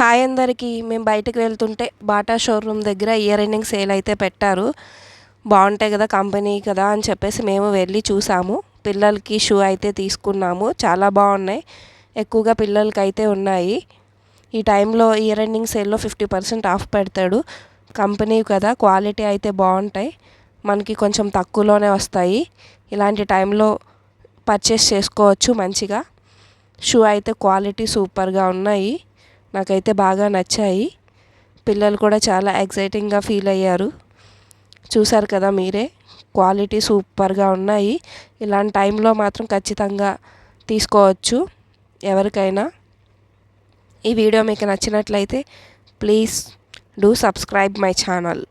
Hi అందరికీ. మేము బయటకు వెళ్తుంటే బాటా షోరూమ్ దగ్గర ఇయర్ ఎండింగ్ సేల్ అయితే పెట్టారు. బాగుంటాయి కదా కంపెనీ కదా అని చెప్పేసి మేము వెళ్ళి చూసాము. పిల్లలకి షూ అయితే తీసుకున్నాము. చాలా బాగున్నాయి. ఎక్కువగా పిల్లలకి అయితే ఉన్నాయి. ఈ టైంలో ఇయర్ ఎండింగ్ సేల్లో ఫిఫ్టీ పర్సెంట్ ఆఫ్ పెడతాడు. కంపెనీ కదా క్వాలిటీ అయితే బాగుంటాయి. మనకి కొంచెం తక్కువలోనే వస్తాయి. ఇలాంటి టైంలో పర్చేస్ చేసుకోవచ్చు మంచిగా. షూ అయితే క్వాలిటీ సూపర్గా ఉన్నాయి. నాకైతే బాగా నచ్చాయి. పిల్లలు కూడా చాలా ఎక్సైటింగ్గా ఫీల్ అయ్యారు. చూసారు కదా మీరే క్వాలిటీ సూపర్గా ఉన్నాయి. ఇలాంటి టైంలో మాత్రం ఖచ్చితంగా తీసుకోవచ్చు ఎవరికైనా. ఈ వీడియో మీకు నచ్చినట్లయితే please do subscribe my channel.